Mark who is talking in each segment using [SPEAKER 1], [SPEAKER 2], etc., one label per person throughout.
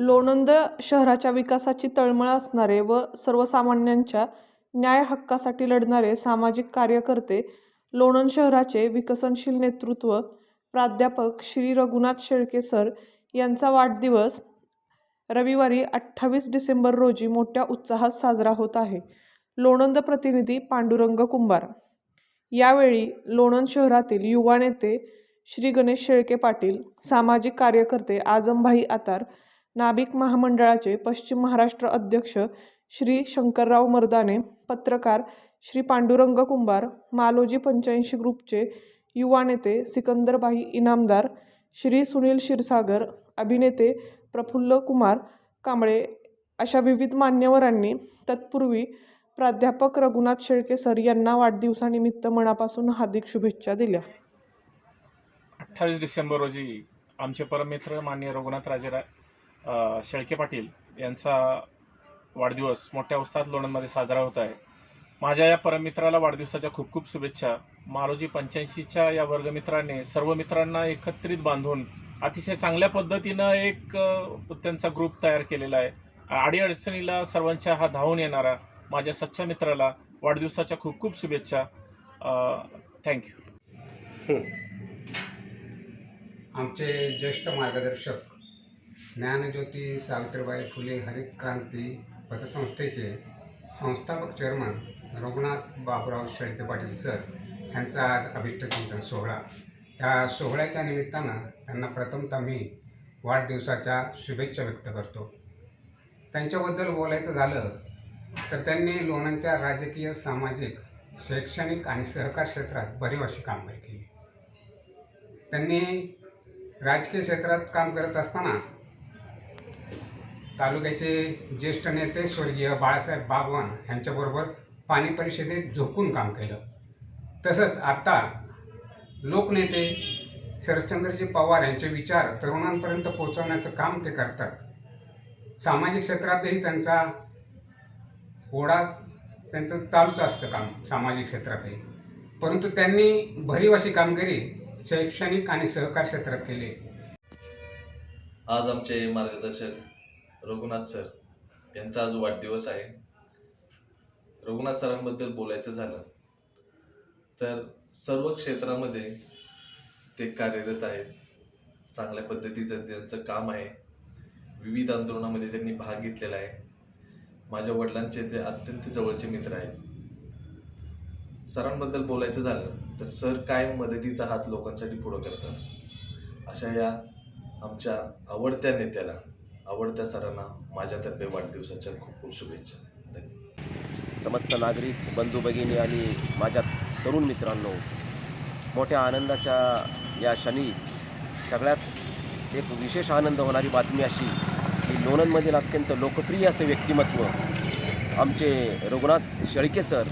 [SPEAKER 1] लोणंद शहराच्या विकासाची तळमळ असणारे व सर्वसामान्यांच्या न्याय हक्कासाठी लढणारे सामाजिक कार्यकर्ते लोणंद शहराचे विकसनशील नेतृत्व प्राध्यापक श्री रघुनाथ शेळके सर यांचा वाढदिवस रविवारी अठ्ठावीस डिसेंबर रोजी मोठ्या उत्साहात साजरा होत आहे. लोणंद प्रतिनिधी पांडुरंग कुंभार. यावेळी लोणंद शहरातील युवा नेते श्री गणेश शेळके पाटील सामाजिक कार्यकर्ते आजमभाई आतार नाभिक महामंडळाचे पश्चिम महाराष्ट्र अध्यक्ष श्री शंकरराव मर्दाने पत्रकार श्री पांडुरंग कुंभार मालोजी पंच्याऐंशी ग्रुपचे युवा नेते सिकंदरबाई इनामदार श्री सुनील क्षीरसागर अभिनेते प्रफुल्ल कुमार कांबळे अशा विविध मान्यवरांनी तत्पूर्वी प्राध्यापक रघुनाथ शेळके सर यांना वाढदिवसानिमित्त मनापासून हार्दिक शुभेच्छा दिल्या.
[SPEAKER 2] अठ्ठावीस डिसेंबर रोजी आमचे परममित्र माननीय रघुनाथ राजे शेळके पाटील यांचा वाढदिवस मोठ्या उत्साहात लोणंदमध्ये साजरा होत आहे. माझ्या या परममित्राला वाढदिवसाच्या खूप खूप शुभेच्छा. मालोजी पंच्याऐंशीच्या या वर्गमित्राने सर्व मित्रांना एकत्रित बांधून अतिशय चांगल्या पद्धतीनं एक त्यांचा ग्रुप तयार केलेला आहे. अडीअडचणीला सर्वांच्या हा धावून येणारा माझ्या सच्च्या मित्राला वाढदिवसाच्या खूप खूप शुभेच्छा. थँक्यू
[SPEAKER 3] आमचे ज्येष्ठ मार्गदर्शक ज्ञानज्योती सावित्रीबाई फुले हरित क्रांती पतसंस्थेचे संस्थापक चेअरमन रघुनाथ बाबुराव शेळके पाटील सर यांचा आज अभिष्टचिंतन सोहळा. या सोहळ्याच्या निमित्तानं त्यांना प्रथमतः मी वाढदिवसाच्या शुभेच्छा व्यक्त करतो. त्यांच्याबद्दल बोलायचं झालं तर त्यांनी लोणांच्या राजकीय सामाजिक शैक्षणिक आणि सहकार क्षेत्रात बरीच अशी कामगिरी केली. त्यांनी राजकीय क्षेत्रात काम करत असताना तालुक्याचे ज्येष्ठ नेते स्वर्गीय बाळासाहेब बागवान यांच्याबरोबर पाणी परिषदेत झोकून काम केलं. तसंच आत्ता लोकनेते शरदचंद्रजी पवार यांचे विचार तरुणांपर्यंत पोहोचवण्याचं काम ते करतात. सामाजिक क्षेत्रातही त्यांचा ओढा त्यांचं चालूच असतं काम सामाजिक क्षेत्रातही. परंतु त्यांनी भरीव अशी कामगिरी शैक्षणिक आणि सहकार क्षेत्रात केली.
[SPEAKER 4] आज आमचे मार्गदर्शक रघुनाथ सर यांचा आज वाढदिवस आहे. रघुनाथ सरांबद्दल बोलायचं झालं तर सर्व क्षेत्रामध्ये ते कार्यरत आहेत. चांगल्या पद्धतीचं त्यांचं काम आहे. विविध आंदोलनामध्ये त्यांनी भाग घेतलेला आहे. माझ्या वडिलांचे ते अत्यंत जवळचे मित्र आहेत. सरांबद्दल बोलायचं झालं तर सर कायम मदतीचा हात लोकांसाठी पुढं करतात? अशा या आमच्या आवडत्या नेत्याला आवडत्या सरांना माझ्यातर्फे वाढदिवसाच्या खूप खूप शुभेच्छा. धन्यवाद.
[SPEAKER 5] समस्त नागरिक बंधू भगिनी आणि माझ्या तरुण मित्रांनो मोठ्या आनंदाच्या या क्षणी सगळ्यात एक विशेष आनंद होणारी बातमी अशी की लोणंदमधील अत्यंत लोकप्रिय असे व्यक्तिमत्व आमचे रघुनाथ शेळके सर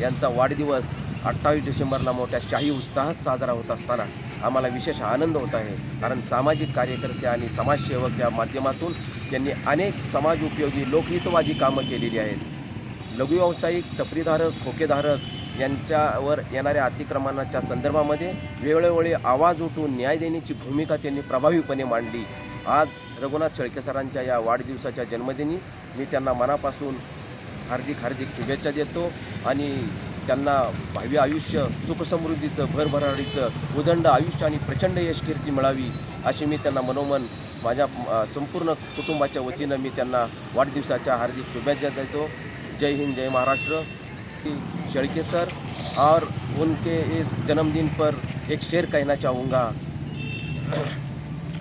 [SPEAKER 5] यांचा वाढदिवस अठ्ठावीस डिसेंबरला मोठ्या शाही उत्साहात साजरा होत असताना आम्हाला विशेष आनंद होत आहे. कारण सामाजिक कार्यकर्ते आणि समाजसेवक या माध्यमातून त्यांनी अनेक समाज उपयोगी लोकहितवादी कामं केलेली आहेत. लघु व्यावसायिक टपरीधारक खोकेधारक यांच्यावर येणाऱ्या अतिक्रमणाच्या संदर्भामध्ये वेळोवेळी आवाज उठून न्याय देण्याची भूमिका त्यांनी प्रभावीपणे मांडली. आज रघुनाथ शेळके सरांच्या या वाढदिवसाच्या जन्मदिनी मी त्यांना मनापासून हार्दिक हार्दिक शुभेच्छा देतो आणि त्यांना भव्य आयुष्य सुखसमृद्धीचं भरभराडीचं उदंड आयुष्य आणि प्रचंड यशकीर्ती मिळावी अशी मी त्यांना मनोमन माझ्या संपूर्ण कुटुंबाच्या वतीनं मी त्यांना वाढदिवसाच्या हार्दिक शुभेच्छा देतो. जय हिंद जय महाराष्ट्र. शेळके सर और उनके इस जन्मदिन पर एक शेर कहना चाहूँगा।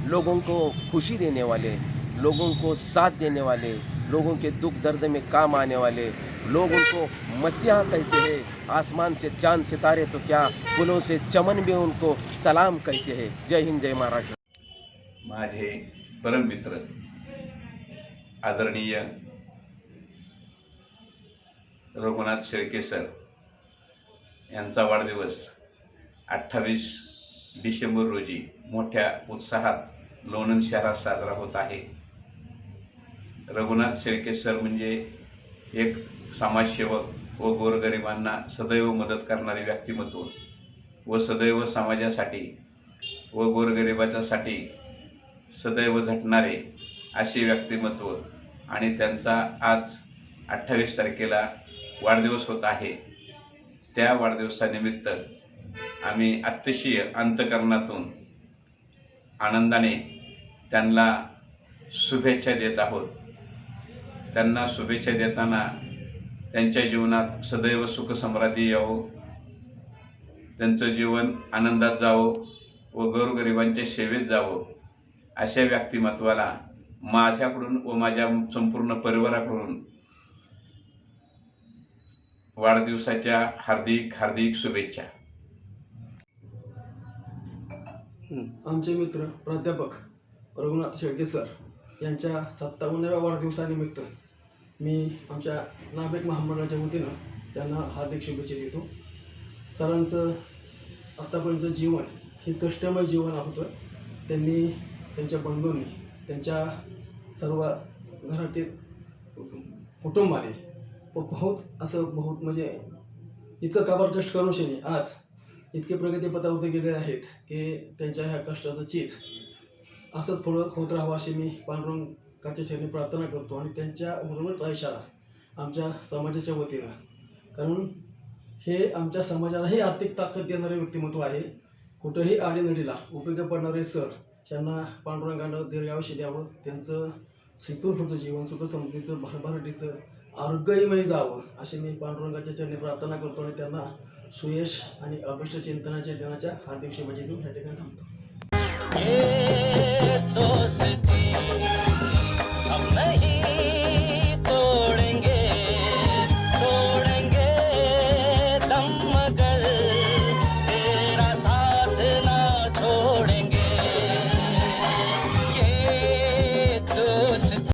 [SPEAKER 5] लोगों को खुशी देने वाले लोगों को साथ देने वाले लोगों के दुख दर्द में काम आने वाले लोग उनको मसीहा कहते हैं। आसमान से चाँद सितारे तो क्या फूलों से चमन भी उनको सलाम कहते हैं। जय हिंद, जय महाराष्ट्र।
[SPEAKER 6] माझे परम मित्र, आदरणीय रघुनाथ शेळके सर, यांचा वाढदिवस डिसेंबर रोजी मोठ्या उत्साहात लोणंद शहरात साजरा होत आहे. रघुनाथ शेळके सर म्हणजे एक समाजसेवक व गोरगरिबांना सदैव मदत करणारे व्यक्तिमत्व व सदैव समाजासाठी व गोरगरिबाच्यासाठी सदैव झटणारे असे व्यक्तिमत्व आणि त्यांचा आज अठ्ठावीस तारखेला वाढदिवस होत आहे. त्या वाढदिवसानिमित्त आम्ही अतिशय अंतकरणातून आनंदाने त्यांना शुभेच्छा देत आहोत. त्यांना शुभेच्छा देताना त्यांच्या जीवनात सदैव सुखसमृद्धी यावो. त्यांचं जीवन आनंदात जावं व गोरगरिबांच्या सेवेत जावं. अशा व्यक्तिमत्वाला माझ्याकडून व माझ्या संपूर्ण परिवाराकडून वाढदिवसाच्या हार्दिक हार्दिक शुभेच्छा.
[SPEAKER 7] आमचे मित्र प्राध्यापक रघुनाथ शेळके सर यांच्या सत्तावन्नव्या वाढदिवसानिमित्त मी आमच्या नाभिक महामंडळाच्या वतीनं त्यांना हार्दिक शुभेच्छा देतो. सरांचं आत्तापर्यंतचं जीवन हे कष्टमय जीवन होतं. त्यांनी त्यांच्या बंधूंनी त्यांच्या सर्व घरातील कुटुंबाने व बहुत असं बहुत म्हणजे इतकं काबार कष्ट करून शनी आज इतके प्रगतीपथावरती गेले आहेत की त्यांच्या ह्या कष्टाचं चीज असंच पुढं होत राहावं अशी मी पांडुरंग चरणी प्रार्थना करतो आणि त्यांच्या बरोबर इशारा आमच्या समाजाच्या वतीनं. कारण हे आमच्या समाजालाही आर्थिक ताकद देणारे व्यक्तिमत्व आहे. कुठंही आडीनडीला उपयोगी पडणारे सर त्यांना पांडुरंगानं दीर्घायुष्य द्यावं त्यांचं इथून पुढचं जीवन सुखसमृद्धीचं भरभराटीचं आरोग्यमय जावं अशी मी पांडुरंगाच्या चरणी प्रार्थना करतो आणि त्यांना सुयश आणि अभिष्ट चिंतनाच्या दिनाच्या हार्दिक शुभेच्छा देऊन या ठिकाणी थांबतो.